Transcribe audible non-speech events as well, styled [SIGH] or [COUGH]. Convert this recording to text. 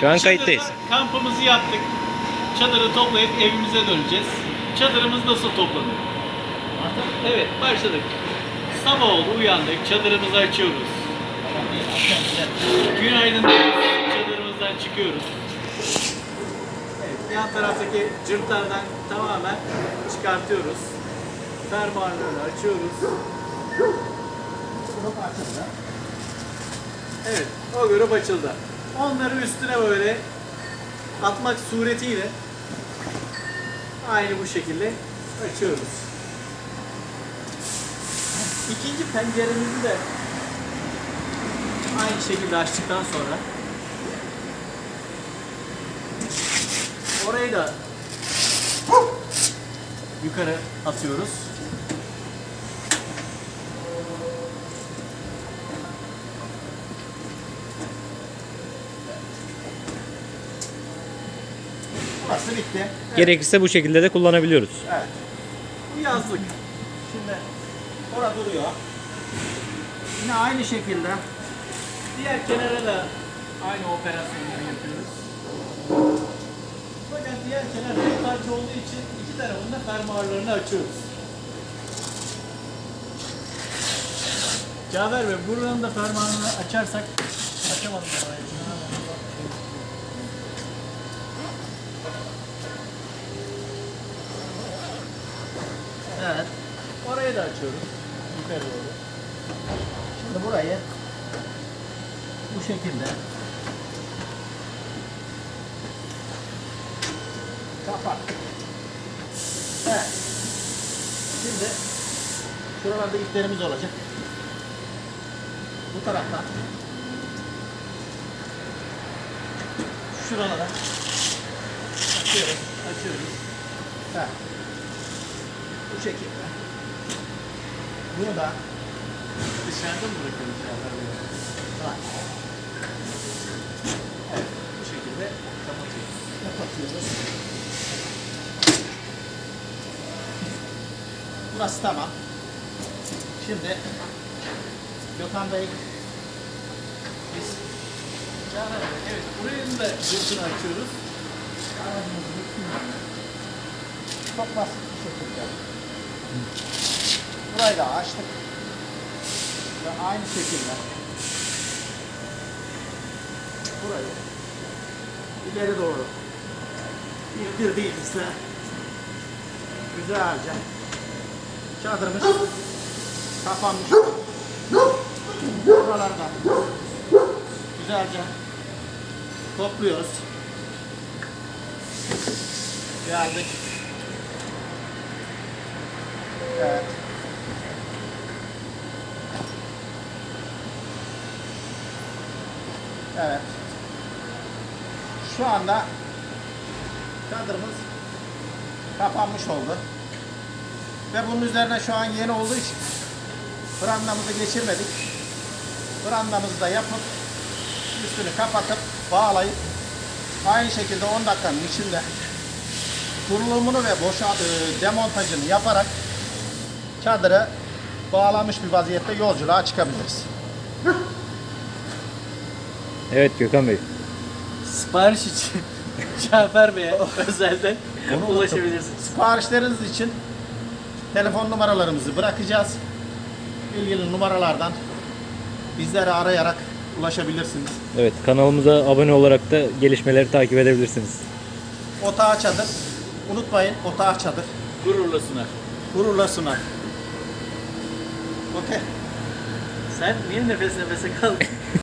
Şu an Çadırda kayıttayız. Kampımızı yaptık. Çadırı toplayıp evimize döneceğiz. Çadırımız nasıl toplanır? Evet başladık. Sabah oldu uyandık. Çadırımızı açıyoruz. Günaydın. Çadırımızdan çıkıyoruz. Evet, yan taraftaki cırtlardan tamamen çıkartıyoruz. Fermuarları açıyoruz. Evet, o grup açıldı. Onları üstüne böyle atmak suretiyle aynı bu şekilde açıyoruz. İkinci penceremizi de aynı şekilde açtıktan sonra orayı da yukarı atıyoruz. Burası bitti. Evet. Gerekirse bu şekilde de kullanabiliyoruz. Evet. Bu yazlık. Şimdi orada duruyor. Yine aynı şekilde diğer kenara da aynı operasyonları yapıyoruz. Fakat diğer kenar parça olduğu için iki tarafında fermuarlarını açıyoruz. Cafer Bey buranın da fermuarını açarsak açamadım orayı. Evet. Orayı da açıyoruz. Yukarı doğru. Şimdi burayı bu şekilde kapattık. Evet. Şimdi şuralarda iplerimiz olacak. Bu taraftan şuralara açıyoruz, açıyoruz. Evet. Bu şekilde. Bunu da dışarıda mı bırakıyoruz ya? Var. Evet, bu şekilde kapatıyoruz. Kapatıyoruz. Burası tamam. Şimdi Gökhan Bey biz Canan evet burayı da yırtını açıyoruz. Çok basit bir şekilde. Burayı da açtık. Ve aynı şekilde burayı ileri doğru indirdiğimizde güzelce çadırımız kapanmış. Buralardan güzelce topluyoruz. Geldik. Evet. Evet. Şu anda çadırımız kapanmış oldu. Ve bunun üzerine şu an yeni olduğu için brandamızı geçirmedik. Brandamızı da yapıp üstünü kapatıp bağlayıp aynı şekilde 10 dakikanın içinde kurulumunu ve boşa e, demontajını yaparak çadırı bağlamış bir vaziyette yolculuğa çıkabiliriz. Evet Gökhan Bey. Sipariş için [LAUGHS] Cafer Bey'e özelden ulaşabilirsiniz. Siparişleriniz için telefon numaralarımızı bırakacağız. İlgili numaralardan bizleri arayarak ulaşabilirsiniz. Evet kanalımıza abone olarak da gelişmeleri takip edebilirsiniz. Otağı çadır. Unutmayın otağı çadır. Gururla sunar. Gururla sunar. Okey. Sen niye nefes nefese kaldın?